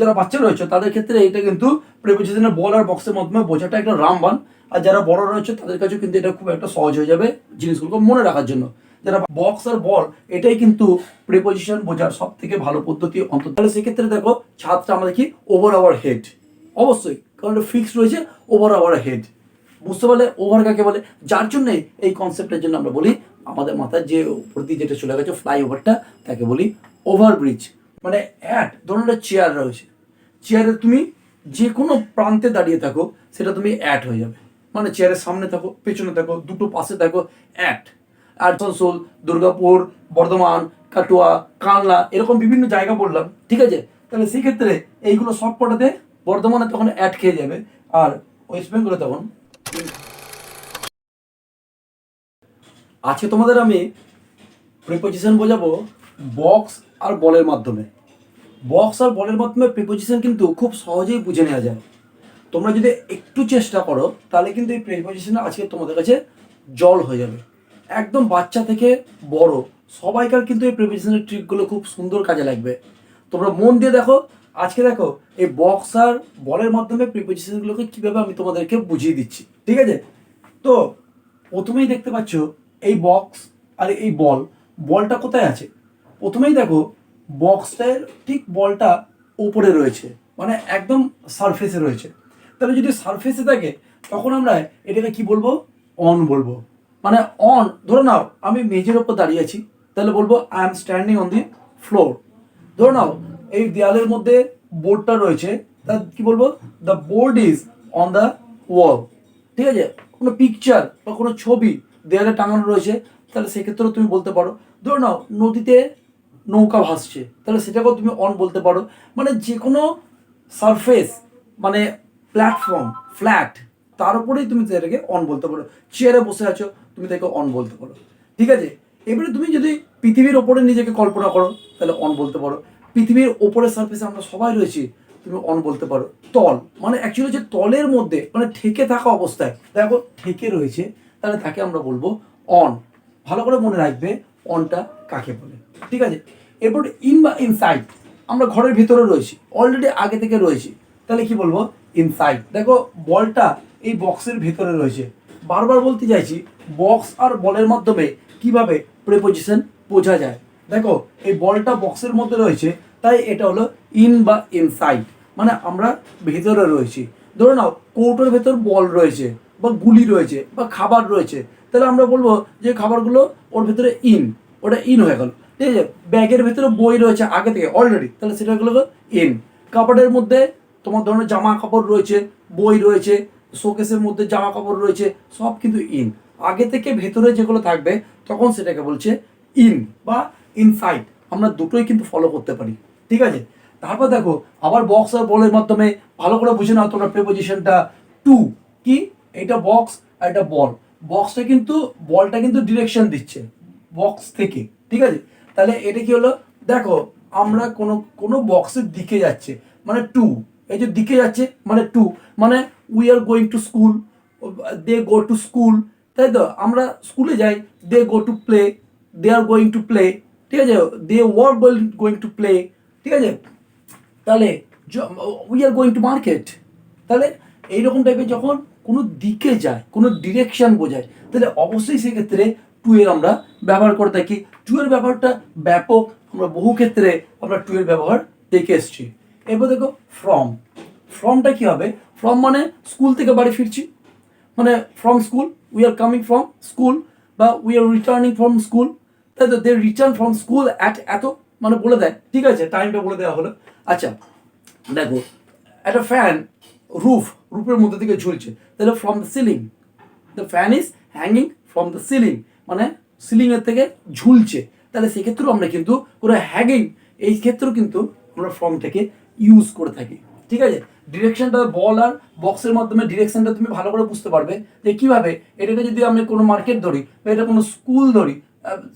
যারা বাচ্চা রয়েছে, তাদের ক্ষেত্রে এটা কিন্তু প্রিপোজিশনের বল আর বক্সের মাধ্যমে বোঝাটা একটা রামবান। আর যারা বড় রয়েছে, তাদের কাছেও কিন্তু এটা খুব একটা সহজ হয়ে যাবে জিনিসগুলোকে মনে রাখার জন্য। যারা বক্স আর বল এটাই কিন্তু প্রিপোজিশন বোঝার সব থেকে ভালো পদ্ধতি অন্তত। তাহলে সেক্ষেত্রে দেখো, ছাদটা আমাদের কি? ওভার আওয়ার হেড অবশ্যই, কারণ এটা ফিক্সড রয়েছে ওভার আওয়ার হেড বুঝতে পারলে ওভার কাকে বলে? যার জন্যে এই কনসেপ্টের জন্য আমরা বলি, আমাদের মাথায় যে উপর দিয়ে যেটা চলে গেছে ফ্লাইওভারটা তাকে বলি ওভার ব্রিজ মানে অ্যাট ধরুন একটা চেয়ার রয়েছে। চেয়ারে তুমি যে কোনো প্রান্তে দাঁড়িয়ে থাকো, সেটা তুমি অ্যাট হয়ে যাবে। মানে চেয়ারের সামনে থাকো, পেছনে থাকো, দুটো পাশে থাকো অ্যাট আসানসোল দুর্গাপুর, বর্ধমান, কাটুয়া কানলা এরকম বিভিন্ন জায়গা বললাম, ঠিক আছে? তাহলে সেক্ষেত্রে এইগুলো সব কটাতে বর্ধমানে তখন অ্যাড খেয়ে যাবে, আর ওয়েস্ট বেঙ্গলে তখন আজকে তোমাদের আমি প্রিপোজিশন বোঝাবো বক্স আর বলের মাধ্যমে। বক্স আর বলের মাধ্যমে প্রিপোজিশন কিন্তু খুব সহজেই বুঝে নেওয়া যায়। তোমরা যদি একটু চেষ্টা করো, তাহলে কিন্তু এই প্রিপোজিশন আজকে তোমাদের কাছে জল হয়ে যাবে। একদম বাচ্চা থেকে বড়, সবাইকার কিন্তু এই প্রিপোজিশনের ট্রিকগুলো খুব সুন্দর কাজে লাগবে। তোমরা মন দিয়ে দেখো, আজকে দেখো, এই বক্স আর বলের মাধ্যমে প্রিপোজিশনগুলোকে কীভাবে আমি তোমাদেরকে বুঝিয়ে দিচ্ছি। ঠিক আছে? তো, প্রথমেই দেখতে পাচ্ছ, এই বক্স আর এই বল বলটা কোথায় আছে? প্রথমেই দেখো বক্সটার ঠিক বলটা উপরে রয়েছে মানে একদম সারফেসে রয়েছে। তাহলে যদি সারফেসে থাকে, তখন আমরা এটাকে কি বলব? অন বলব। মানে অন ধরে নাও, আমি মেঝের ওপর দাঁড়িয়ে আছি, তাহলে বলব I am standing on the floor ধরে নাও, এই দেয়ালের মধ্যে বোর্ডটা রয়েছে, তা কি বলব? The board is on the wall ঠিক আছে? কোনো পিকচার বা কোনো ছবি দেয়ালে টাঙানো রয়েছে, তাহলে সেক্ষেত্রেও তুমি বলতে পারো। ধরে নাও, নদীতে নৌকা ভাসছে। তাহলে সেটাকেও তুমি অন বলতে পারো। মানে যে কোনো সারফেস মানে প্ল্যাটফর্ম ফ্ল্যাট তার উপরেই তুমি সেটাকে অন বলতে পারো। চেয়ারে বসে আছো, তুমি তাকে অন বলতে পারো। ঠিক আছে? এবারে তুমি যদি পৃথিবীর ওপরে নিজেকে কল্পনা করো, তাহলে অন বলতে পারো। পৃথিবীর ওপরের সারফেসে আমরা সবাই রয়েছি, তুমি অন বলতে পারো। তল মানে অ্যাকচুয়ালি যে তলের মধ্যে মানে ঠেকে থাকা অবস্থায়। দেখো, ঠেকে রয়েছে, তাহলে তাকে আমরা বলব অন ভালো করে মনে রাখবে অনটা কাকে বলে? ঠিক আছে? এরপর ইন বা ইনসাইড আমরা ঘরের ভিতরে রয়েছি অলরেডি আগে থেকে রয়েছি। তাহলে কি বলব? ইনসাইড দেখো, বলটা এই বক্সের ভিতরে রয়েছে। বারবার বলতে চাইছি বক্স আর বলের মাধ্যমে কীভাবে প্রেপোজিশন বোঝা যায়? দেখো, এই বলটা বক্সের মধ্যে রয়েছে, তাই এটা হলো ইন বা ইনসাইড মানে আমরা ভেতরে রয়েছি। ধরে নাও, কৌটোর ভেতর বল রয়েছে, বা গুলি রয়েছে, বা খাবার রয়েছে। তাহলে আমরা বলব যে খাবারগুলো ওর ভেতরে ইন ওটা ইন হয়ে গেল। ঠিক আছে? ব্যাগের ভেতরে বই রয়েছে আগে থেকে অলরেডি তাহলে সেটা হলো ইন কাপড়ের মধ্যে তোমার ধরনের জামা কাপড় রয়েছে, বই রয়েছে, শোকেসের মধ্যে জামা কাপড় রয়েছে, সব কিন্তু ইন আগে থেকে ভেতরে যেগুলো থাকবে, তখন সেটাকে বলছে ইন বা ইনসাইড আমরা দুটোই কিন্তু ফলো করতে পারি। ঠিক আছে? তারপর দেখো, আবার বক্স আর বলের মাধ্যমে ভালো করে বুঝে নাও তোমরা প্রেপোজিশনটা টু। কি? এটা বক্স আর এটা বল বক্সটা কিন্তু বলটা কিন্তু ডিরেকশন দিচ্ছে বক্স থেকে, ঠিক আছে? তাহলে এটা কি হলো? দেখো, আমরা কোনো কোনো বক্সের দিকে যাচ্ছে মানে টু এই যে দিকে যাচ্ছে মানে টু মানে we are going to school they go to school তাই তো? আমরা স্কুলে যাই they go to play they are going to play ঠিক আছে? They were going to play ঠিক আছে? তাহলে we are going to market তাহলে, এইরকম টাইপের যখন কোনো দিকে যায়, কোনো ডিরেকশন বোঝায়, তাহলে অবশ্যই সেক্ষেত্রে টু এর আমরা ব্যবহার করে থাকি। টু এর ব্যবহারটা ব্যাপক, আমরা বহু ক্ষেত্রে আমরা টু এর ব্যবহার দেখে এসেছি। এরপর দেখো ফ্রম ফ্রমটা কি হবে? ফ্রম মানে স্কুল থেকে বাড়ি ফিরছি। মানে from school we are coming from school বা we are returning from school তাই তো they return from school at এত মানে বলে দেয়। ঠিক আছে টাইমটা বলে দেওয়া হলো। আচ্ছা দেখো, একটা ফ্যান রুফ রুফের মধ্যে থেকে ঝুলছে। তাহলে from the ceiling the fan is hanging from the ceiling মানে সিলিংয়ের থেকে ঝুলছে। তাহলে সেক্ষেত্রেও আমরা কিন্তু কোনো হ্যাঙ্গিং এই ক্ষেত্রেও কিন্তু আমরা ফর্মটাকে ইউজ করে থাকি। ঠিক আছে? ডিরেকশনটা বল আর বক্সের মাধ্যমে ডিরেকশনটা তুমি ভালো করে বুঝতে পারবে যে কীভাবে এটাকে যদি আমি কোনো মার্কেট ধরি বা এটা কোনো স্কুল ধরি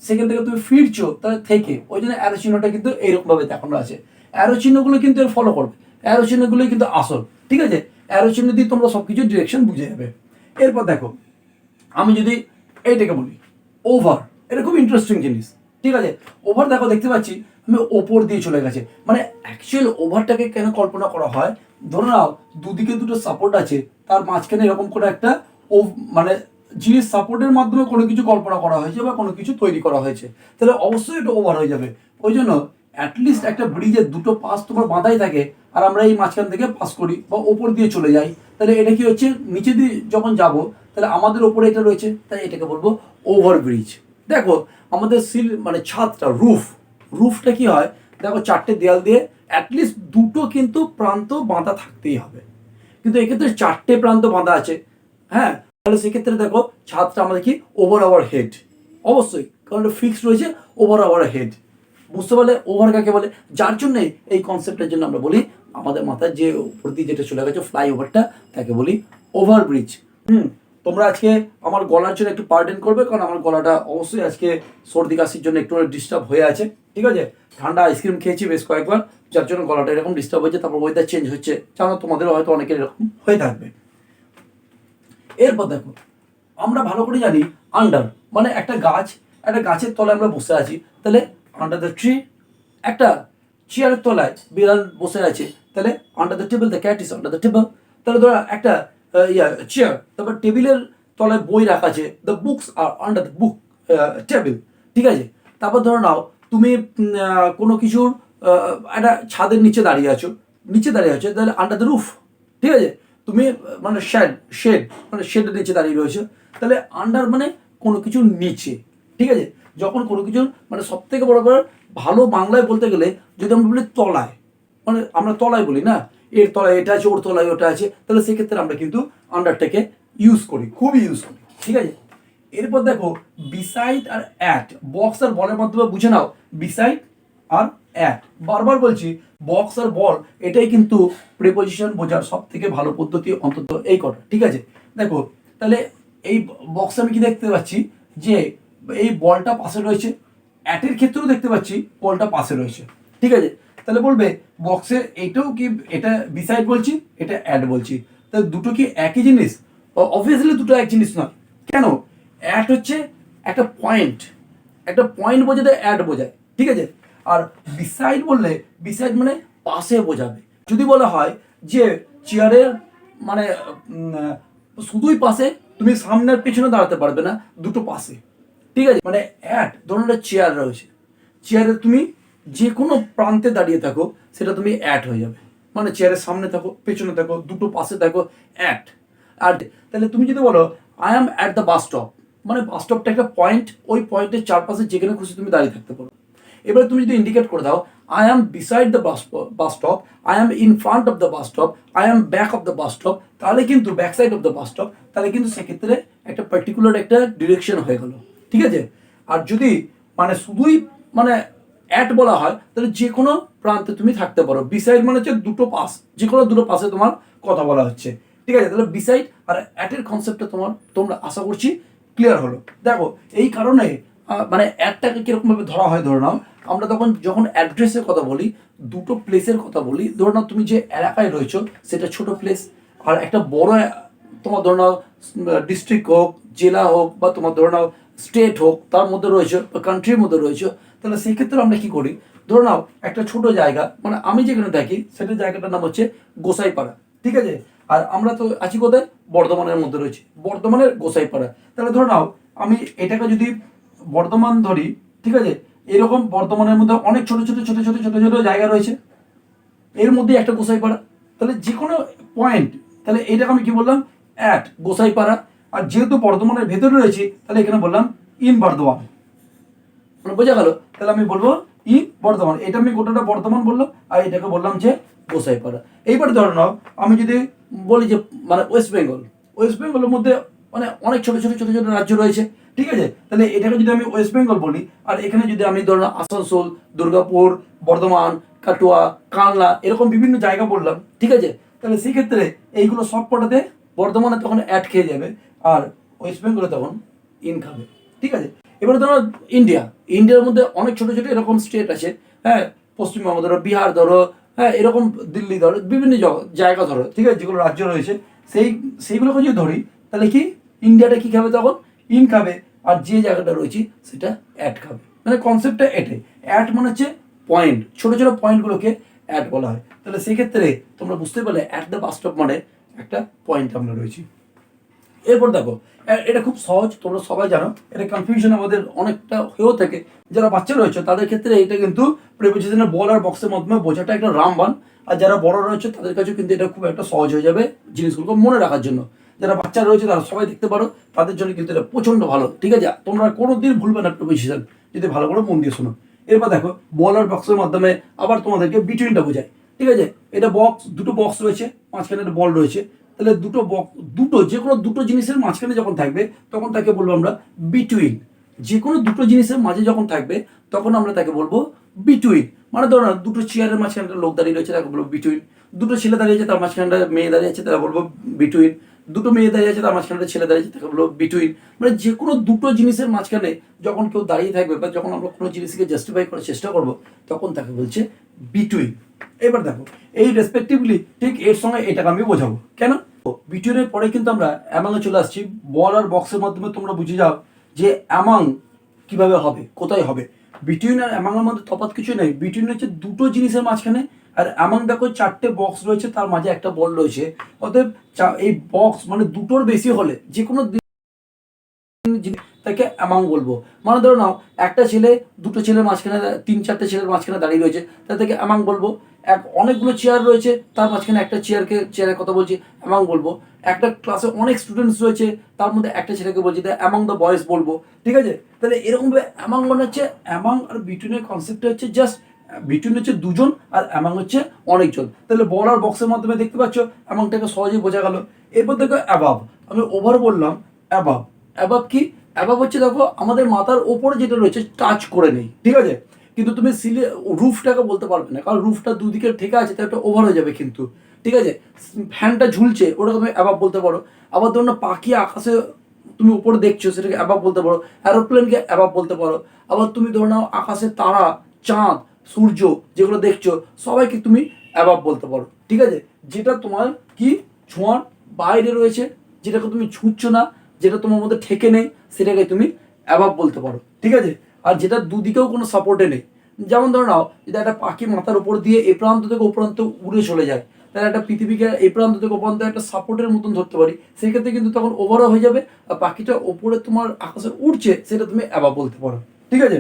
সেখান থেকে তুমি ফিরছো, তাহলে থেকে। ওই জন্য অ্যারো চিহ্নটা কিন্তু এইরকমভাবে দেখানো আছে। অ্যারো চিহ্নগুলো কিন্তু এর ফলো করবে। অ্যারো চিহ্নগুলোই কিন্তু আসল। ঠিক আছে? অ্যারো চিহ্ন দিয়ে তোমরা সব কিছু ডিরেকশন বুঝে যাবে। এরপর দেখো, আমি যদি এইটাকে বলি ওভার এটা খুব ইন্টারেস্টিং জিনিস। ঠিক আছে? ওভার দেখো, দেখতে পাচ্ছি, আমি ওপর দিয়ে চলে গেছে। মানে অ্যাকচুয়াল ওভারটাকে কেন কল্পনা করা হয়? ধরে নাও, দুদিকে দুটো সাপোর্ট আছে, তার মাঝখানে এরকম করে একটা ও মানে জিনিস সাপোর্টের মাধ্যমে কোনো কিছু কল্পনা করা হয়েছে বা কোনো কিছু তৈরি করা হয়েছে, তাহলে অবশ্যই এটা ওভার হয়ে যাবে। ওই জন্য অ্যাটলিস্ট একটা ব্রিজের দুটো পাশ তোমার বাঁধাই থাকে আর আমরা এই মাঝখান থেকে পাস করি বা ওপর দিয়ে চলে যাই, তাহলে এটা কি হচ্ছে? নিচে দিয়ে যখন যাব, তাহলে আমাদের ওপরে এটা রয়েছে, তাই এটাকে বলব ওভার ব্রিজ দেখো, আমাদের সিল মানে ছাদটা রুফ রুফটা কি হয়? দেখো, চারটে দেয়াল দিয়ে অ্যাটলিস্ট দুটো কিন্তু প্রান্ত বাঁধা থাকতেই হবে। কিন্তু এক্ষেত্রে চারটে প্রান্ত বাঁধা আছে। হ্যাঁ তাহলে সেক্ষেত্রে দেখো, ছাদটা আমাদের কি? ওভার আওয়ার হেড অবশ্যই, কারণ ফিক্স রয়েছে ওভার আওয়ার হেড বুঝতে পারলে ওভার কাকে বলে? যার জন্য এই কনসেপ্টের জন্য আমরা বলি, আমাদের মাথায় যে উপর দিয়ে যেটা চলে গেছে ফ্লাই ওভারটা তাকে বলি ওভার ব্রিজ হুম, তোমরা আজকে আমার গলার জন্য একটু পার্ডেন করবে, কারণ আমার গলাটা অবশ্যই আজকে সর্দি কাশির জন্য একটু ডিস্টার্ব হয়ে আছে। ঠিক আছে? ঠান্ডা আইসক্রিম খেয়েছি বেশ কয়েকবার, যার জন্য গলাটা এরকম ডিস্টার্ব হয়েছে, তারপর ওয়েদার চেঞ্জ হচ্ছে। জানো, তোমাদেরও হয়তো অনেকের এরকম হয়ে থাকবে। এরপর দেখো, আমরা ভালো করে জানি আন্ডার মানে একটা গাছ, একটা গাছের তলায় আমরা বসে আছি। তাহলে আন্ডার দ্য ট্রি একটা চেয়ারের তলায় বিড়াল বসে আছে, তাহলে under the table the cat is under the table তাহলে ধরো একটা ইয়া চেয়ার তারপর টেবিলের তলায় বই রাখা আছে the books are under the book table ঠিক আছে? তারপর ধরো নাও, তুমি কোনো কিছুর একটা ছাদের নিচে দাঁড়িয়ে আছো, নিচে দাঁড়িয়ে আছো, তাহলে আন্ডার দ্য রুফ ঠিক আছে? তুমি মানে শেড শেড মানে শেডের নিচে দাঁড়িয়ে রয়েছো, তাহলে আন্ডার মানে কোনো কিছুর নিচে, ঠিক আছে? যখন কোনো কিছুর মানে সব থেকে বড় করে ভালো বাংলায় বলতে গেলে যদি আমরা বলি তলায় মানে আমরা তলায় বলি না, এর তলায় এটা আছে, ওর তলায় ওটা আছে, তাহলে সেক্ষেত্রে আমরা কিন্তু আন্ডারটাকে ইউজ করি, খুবই ইউজ করি, ঠিক আছে? এরপর দেখো বিসাইড আর অ্যাট বক্স আর বলের মাধ্যমে বুঝে নাও বিসাইড আর অ্যাট বারবার বলছি বক্স আর বল, এটাই কিন্তু প্রিপোজিশন বোঝার সব থেকে ভালো পদ্ধতি অন্তত এই কটা, ঠিক আছে? দেখো, তাহলে এই বক্স আমি কি দেখতে পাচ্ছি? যে এই বলটা পাশে রয়েছে। অ্যাটের ক্ষেত্রেও দেখতে পাচ্ছি বলটা পাশে রয়েছে। ঠিক আছে? তাহলে বলবে বক্সে এটাও কি, এটা বিসাইড বলছি, এটা অ্যাড বলছি। তাহলে দুটো কি একই জিনিস? অবভিয়াসলি দুটো এক জিনিস নয়। কেন? অ্যাড হচ্ছে একটা পয়েন্ট একটা পয়েন্ট বোঝাতে অ্যাড বোঝায়। ঠিক আছে? আর বিসাইড বললে বিসাইড মানে পাশে বোঝাবে। যদি বলা হয় যে চেয়ারের মানে শুধুই পাশে, তুমি সামনের পেছনে দাঁড়াতে পারবে না, দুটো পাশে। ঠিক আছে? মানে অ্যাড ধরুন একটা চেয়ার রয়েছে চেয়ারে তুমি যে কোনো প্রান্তে দাঁড়িয়ে থাকো, সেটা তুমি অ্যাড হয়ে যাবে। মানে চেয়ারের সামনে থাকো, পেছনে থাকো, দুটো পাশে থাকো অ্যাড আর তাহলে তুমি যদি বলো I am at the bus stop মানে বাস স্টপটা একটা পয়েন্ট ওই পয়েন্টের চারপাশে যেখানে খুশি তুমি দাঁড়িয়ে থাকতে পারো। এবার তুমি যদি ইন্ডিকেট করে দাও I am beside the bus bus stop I am in front of the bus stop I am back of the bus stop তাহলে কিন্তু back side of the bus stop তাহলে কিন্তু সেক্ষেত্রে একটা পার্টিকুলার একটা ডিরেকশন হয়ে গেল। ঠিক আছে? আর যদি মানে শুধুই মানে অ্যাট বলা হয়, তাহলে যে কোনো প্রান্তে তুমি থাকতে পারো। বিসাইড মানে হচ্ছে দুটো পাস যে কোনো দুটো পাশে তোমার কথা বলা হচ্ছে। ঠিক আছে? তাহলে বিসাইড আর অ্যাটের কনসেপ্টটা তোমার, তোমরা আশা করছি ক্লিয়ার হলো। দেখো, এই কারণে মানে অ্যাডটাকে কীরকমভাবে ধরা হয় ধরে নাও, আমরা তখন যখন অ্যাড্রেসের কথা বলি, দুটো প্লেসের কথা বলি, ধরে নাও তুমি যে এলাকায় রয়েছো, সেটা ছোট প্লেস আর একটা বড়, তোমার ধরে নাও ডিস্ট্রিক্ট হোক, জেলা হোক, বা তোমার ধরে নাও স্টেট হোক, তার মধ্যে রয়েছে বা কান্ট্রির মধ্যে রয়েছে, তাহলে সেই ক্ষেত্রে আমরা কি করি? ধরে নাও, একটা ছোট জায়গা মানে আমি যেখানে থাকি, সেটা জায়গাটার নাম হচ্ছে গোসাইপাড়া, ঠিক আছে? আর আমরা তো আছি কোথায়? বর্ধমানের মধ্যে রয়েছে, বর্ধমানের গোসাইপাড়া। তাহলে ধরে নাও, আমি এটাকে যদি বর্ধমান ধরি, ঠিক আছে? এরকম বর্ধমানের মধ্যে অনেক ছোট ছোট ছোট ছোট ছোট ছোট জায়গা রয়েছে, এর মধ্যে একটা গোসাইপাড়া, তাহলে যে কোনো পয়েন্ট তাহলে এটাকে আমি কি বললাম? অ্যাট গোসাইপাড়া আর যেহেতু বর্ধমানের ভেতরে রয়েছি, তাহলে এখানে বললাম ইন বর্ধমান। মানে বোঝা গেল, তাহলে আমি বলব ই বর্ধমান। এটা আমি গোটাটা বর্ধমান বললাম, আর এটাকে বললাম যে গোসাইপাড়া। এইবার ধরো নাও, আমি যদি বলি যে মানে ওয়েস্ট বেঙ্গল, ওয়েস্ট বেঙ্গলের মধ্যে মানে অনেক ছোট ছোট ছোট ছোট রাজ্য রয়েছে, ঠিক আছে? তাহলে এটাকে যদি আমি ওয়েস্ট বেঙ্গল বলি, আর এখানে যদি আমি ধরো আসানসোল, দুর্গাপুর, বর্ধমান, কাটুয়া কানলা এরকম বিভিন্ন জায়গা বললাম, ঠিক আছে? তাহলে সেক্ষেত্রে এইগুলো সব কটাতে বর্ধমানে তখন অ্যাড খেয়ে যাবে আর ওয়েস্ট বেঙ্গলে তখন ইন খাবে। ঠিক আছে? এবারে ধরো ইন্ডিয়া ইন্ডিয়ার মধ্যে অনেক ছোট ছোট এরকম স্টেট আছে। হ্যাঁ পশ্চিমবঙ্গ ধরো, বিহার ধরো হ্যাঁ এরকম দিল্লি ধরো, বিভিন্ন জায়গা ধরো, ঠিক আছে? যেগুলো রাজ্য রয়েছে। সেই, সেইগুলোকে যদি ধরি, তাহলে কি? ইন্ডিয়াটা কি খাবে তখন? ইন খাবে। আর যে জায়গাটা রয়েছে, সেটা অ্যাড খাবে। মানে কনসেপ্টটা এটাই। অ্যাড মানে হচ্ছে পয়েন্ট ছোট ছোট পয়েন্টগুলোকে অ্যাড বলা হয়। তাহলে সেক্ষেত্রে তোমরা বুঝতে পারলে অ্যাট দ্য বাস স্টপ মানে একটা পয়েন্ট আমরা রয়েছি। এরপর দেখো এটা খুব সহজ, তোমরা সবাই জানো, এটা কনফিউশন আমাদের অনেকটা হয়েও থাকে। যারা বাচ্চা রয়েছে, তাদের ক্ষেত্রে এটা কিন্তু প্রিপোজিশনের বল আর বক্সের মাধ্যমে বোঝাটা একটা রামবান। আর যারা বড় রয়েছে, তাদের কাছেও কিন্তু এটা খুব একটা সহজ হয়ে যাবে জিনিসগুলোকে মনে রাখার জন্য। যারা বাচ্চা রয়েছে, তারা সবাই দেখতে পারো, তাদের জন্য কিন্তু এটা প্রচণ্ড ভালো। ঠিক আছে? তোমরা কোনো দিন ভুলবে না প্রিপোজিশন যদি ভালো করে মন দিয়ে শোনো। এরপর দেখো বল আর বক্সের মাধ্যমে আবার তোমাদেরকে বিটুইনটা বোঝায় ঠিক আছে? এটা বক্স দুটো বক্স রয়েছে, মাঝখানে একটা বল রয়েছে। তাহলে দুটো বক্স দুটো, যে কোনো দুটো জিনিসের মাঝখানে যখন থাকবে, তখন তাকে বলব আমরা বিটুইন যে কোনো দুটো জিনিসের মাঝে যখন থাকবে, তখন আমরা তাকে বলব বিটুইন মানে ধরো না, দুটো চেয়ারের মাঝখানে একটা লোক দাঁড়িয়ে রয়েছে, তাকে বলব বিটুইন দুটো ছেলে দাঁড়িয়ে আছে, তার মাঝখানে মেয়ে দাঁড়িয়ে আছে তারা বলব বিটুইন দুটো মেয়ে দাঁড়িয়ে আছে, তার মাঝখানে ছেলে দাঁড়িয়ে আছে, তাকে বলব বিটুইন মানে যে কোনো দুটো জিনিসের মাঝখানে যখন কেউ দাঁড়িয়ে থাকবে বা যখন আমরা কোনো জিনিসকে জাস্টিফাই করার চেষ্টা করব, তখন তাকে বলছে বিটুইন এবার দেখো, এই রেসপেক্টিভলি ঠিক এর সঙ্গে এটাকে আমি বোঝাবো। কেন? বিটুইনের পরে কিন্তু আমরা অ্যামাঙে চলে আসছি। বল আর বক্সের মাধ্যমে তোমরা বুঝে যাও যে অ্যামাং কীভাবে হবে, কোথায় হবে। বিটুইন আর অ্যামাংয়ের মধ্যে তফাৎ কিছু নেই। বিটুইন হচ্ছে দুটো জিনিসের মাঝখানে আর অ্যামাং দেখো চারটে বক্স রয়েছে, তার মাঝে একটা বল রয়েছে। অতএব এই বক্স মানে দুটোর বেশি হলে যে কোনো তাকে অ্যামাং বলব। মানে ধরো নাও, একটা ছেলে, দুটো ছেলের মাঝখানে তিন চারটে ছেলের মাঝখানে দাঁড়িয়ে রয়েছে, তা থেকে অ্যামাং বলব। এক, অনেকগুলো চেয়ার রয়েছে, তার মাঝখানে একটা চেয়ারকে চেয়ারের কথা বলছি অ্যামাং বলব। একটা ক্লাসে অনেক স্টুডেন্টস রয়েছে, তার মধ্যে একটা ছেলেকে বলছি তাই অ্যামাং দ্য বয়েজ বলব। ঠিক আছে? তাহলে এরকমভাবে অ্যামাং মানে হচ্ছে অ্যামাং আর বিটুইনের কনসেপ্টটা হচ্ছে জাস্ট বিটুইন হচ্ছে দুজন আর অ্যামাং হচ্ছে অনেকজন। তাহলে বল আর বক্সের মাধ্যমে দেখতে পাচ্ছ অ্যামাংটাকে সহজেই বোঝা গেল। এরপর দেখো অ্যাবাব আমি ওভার বললাম অ্যাবাব অ্যাবাব কি? অ্যাবাব হচ্ছে দেখো, আমাদের মাথার ওপরে যেটা রয়েছে টাচ করে নেই। ঠিক আছে? কিন্তু তুমি সিলে রুফটাকে বলতে পারবে না, কারণ রুফটা দুদিকে ঠেকে আছে তাই একটা ওভার হয়ে যাবে কিন্তু। ঠিক আছে? ফ্যানটা ঝুলছে, ওটাকে তুমি অ্যাবাব বলতে পারো। আবার ধরো না, পাখি আকাশে তুমি উপরে দেখছ, সেটাকে অ্যাবাব বলতে পারো। অ্যারোপ্লেনকে অ্যাবাব বলতে পারো। আবার তুমি ধরে নাও আকাশে তারা, চাঁদ সূর্য, যেগুলো দেখছ, সবাইকে তুমি অ্যাবাব বলতে পারো। ঠিক আছে? যেটা তোমার কি? ছোঁয়ার বাইরে রয়েছে, যেটাকে তুমি ছুঁচ্ছ না, যেটা তোমার মধ্যে ঠেকে নেই, সেটাকে তুমি অ্যাবাব বলতে পারো। ঠিক আছে? আর যেটা দুদিকেও কোনো সাপোর্টে নেই। যেমন ধরে নাও, যদি একটা পাখি মাথার উপর দিয়ে এ প্রান্ত থেকে ও প্রান্ত উড়ে চলে যায়, তাহলে একটা পৃথিবীকে এই প্রান্ত থেকে প্রান্ত একটা সাপোর্টের মতন ধরতে পারি। সেক্ষেত্রে কিন্তু তখন ওভারও হয়ে যাবে, আর পাখিটা ওপরে তোমার আকাশে উড়ছে, সেটা তুমি অ্যাবাব বলতে পারো। ঠিক আছে?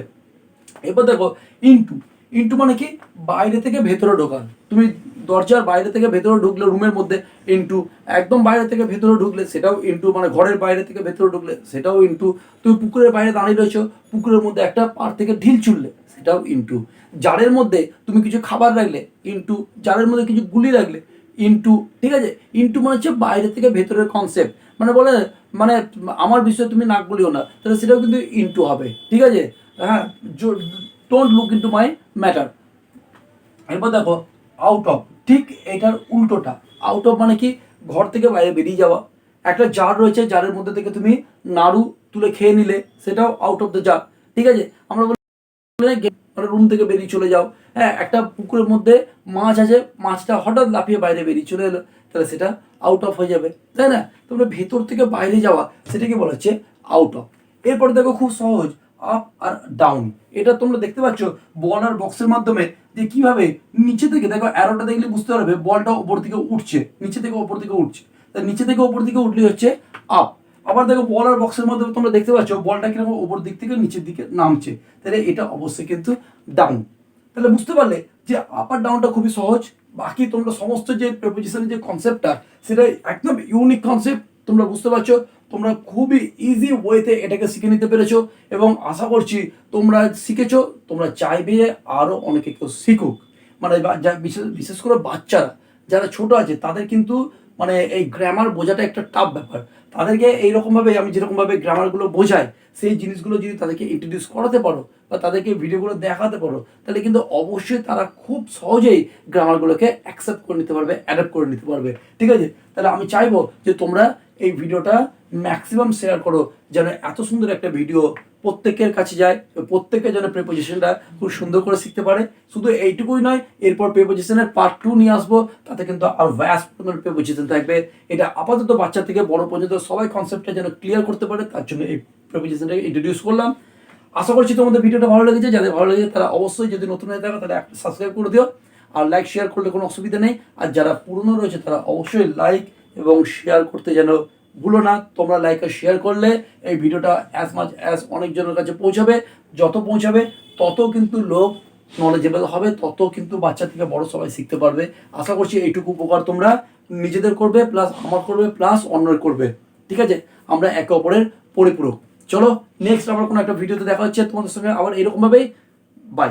এবার দেখো ইন্টু ইন্টু মানে কি? বাইরে থেকে ভেতরে ঢোকা তুমি দরজার বাইরে থেকে ভেতরে ঢুকলে রুমের মধ্যে ইন্টু, একদম বাইরে থেকে ভেতরে ঢুকলে সেটাও ইন্টু মানে ঘরের বাইরে থেকে ভেতরে ঢুকলে সেটাও ইন্টু। তুমি পুকুরের বাইরে দাঁড়িয়ে রয়েছো, পুকুরের মধ্যে একটা পার থেকে ঢিল ছুড়লে সেটাও ইন্টু। জারের মধ্যে তুমি কিছু খাবার রাখলে ইন্টু, জারের মধ্যে কিছু গুলি রাখলে ইন্টু, ঠিক আছে? ইন্টু মানে হচ্ছে বাইরে থেকে ভেতরের কনসেপ্ট মানে বলে মানে আমার বিষয়ে তুমি নাক বলিও না, তাহলে সেটাও কিন্তু ইন্টু হবে, ঠিক আছে? হ্যাঁ don't look into my matter এরপর দেখো আউট অফ ঠিক এটার উল্টোটা। আউট অফ মানে কি? ঘর থেকে বাইরে বেরিয়ে যাওয়া। একটা জার রয়েছে জারের মধ্যে থেকে তুমি নাড়ু তুলে খেয়ে নিলে, সেটাও আউট অফ দ্য জার ঠিক আছে? আমরা বলি মানে রুম থেকে বেরিয়ে চলে যাও। হ্যাঁ একটা পুকুরের মধ্যে মাছ আছে, মাছটা হঠাৎ লাফিয়ে বাইরে বেরিয়ে চলে এলো, তাহলে সেটা আউট অফ হয়ে যাবে। তাই না? তোমরা ভেতর থেকে বাইরে যাওয়া, সেটাকে বলা হচ্ছে আউট অফ এরপর দেখো খুব সহজ। আপ আর ডাউন এটা তোমরা দেখতে পাচ্ছ বল আর বক্সের মাধ্যমে যে কীভাবে নিচে থেকে, দেখো অ্যারোটা দেখলে বুঝতে পারবে বলটা ওপর দিকে উঠছে, নিচে থেকে ওপর দিকে উঠছে। তা নিচে থেকে ওপর দিকে উঠলে হচ্ছে আপ আবার দেখো বল আর বক্সের মধ্যে তোমরা দেখতে পাচ্ছ বলটা কীরকম ওপর দিক থেকে নিচের দিকে নামছে। তাহলে এটা অবশ্যই কিন্তু ডাউন তাহলে বুঝতে পারলে যে আপার ডাউনটা খুবই সহজ। বাকি তোমরা সমস্ত যে প্রেপোজিশনের যে কনসেপ্টটা সেটা একদম ইউনিক কনসেপ্ট তোমরা বুঝতে পারছ। তোমরা খুবই ইজি ওয়েতে এটাকে শিখে নিতে পেরেছ এবং আশা করছি তোমরা শিখেছো, তোমরা চাইবে আরও অনেকে কেউ শিখুক। মানে বিশেষ বিশেষ করে বাচ্চারা, যারা ছোট আছে, তাদের কিন্তু মানে এই গ্রামার বোঝাটা একটা টাফ ব্যাপার। তাদেরকে এইরকমভাবে আমি যেরকমভাবে গ্রামারগুলো বোঝাই সেই জিনিসগুলো যদি তাদেরকে ইন্ট্রোডিউস করাতে পারো বা তাদেরকে ভিডিওগুলো দেখাতে পারো, তাহলে কিন্তু অবশ্যই তারা খুব সহজেই গ্রামারগুলোকে অ্যাকসেপ্ট করে নিতে পারবে অ্যাডাপ্ট করে নিতে পারবে। ঠিক আছে? তাহলে আমি চাইব যে তোমরা এই ভিডিওটা ম্যাক্সিমাম শেয়ার করো, যেন এত সুন্দর একটা ভিডিও প্রত্যেকের কাছে যায়, প্রত্যেকে যেন প্রেপোজিশনটা খুব সুন্দর করে শিখতে পারে। শুধু এইটুকুই নয়, এরপর প্রেপোজিশনের পার্ট টু নিয়ে আসব, তাতে কিন্তু আর ভ্যাস্ট প্রেপোজিশন থাকবে। এটা আপাতত বাচ্চা থেকে বড় পর্যন্ত সবাই কনসেপ্টটা যেন ক্লিয়ার করতে পারে, তার জন্য এই প্রেপোজিশনটাকে ইন্ট্রোডিউস করলাম। আশা করছি তোমাদের ভিডিওটা ভালো লেগেছে। যাদের ভালো লেগেছে তারা অবশ্যই যদি নতুন হয়ে থাকো, তাহলে সাবস্ক্রাইব করে দিও। আর লাইক শেয়ার করলে কোনো অসুবিধা নেই। আর যারা পুরনো রয়েছে, তারা অবশ্যই লাইক এবং শেয়ার করতে যেন ভুলো না। তোমরা লাইক আর শেয়ার করলে এই ভিডিওটা অ্যাজ মাচ অ্যাজ অনেকজনের কাছে পৌঁছাবে। যত পৌঁছাবে, তত কিন্তু লোক নলেজেবল হবে। তত কিন্তু বাচ্চা থেকে বড় সবাই শিখতে পারবে। আশা করছি এইটুকু উপকার তোমরা নিজেদের করবে প্লাস আমার করবে প্লাস অন্যের করবে। ঠিক আছে? আমরা একে অপরের পরিপূরক। চলো নেক্সট আবার কোনো একটা ভিডিওতে দেখা হচ্ছে তোমাদের সঙ্গে আবার এরকমভাবেই বাই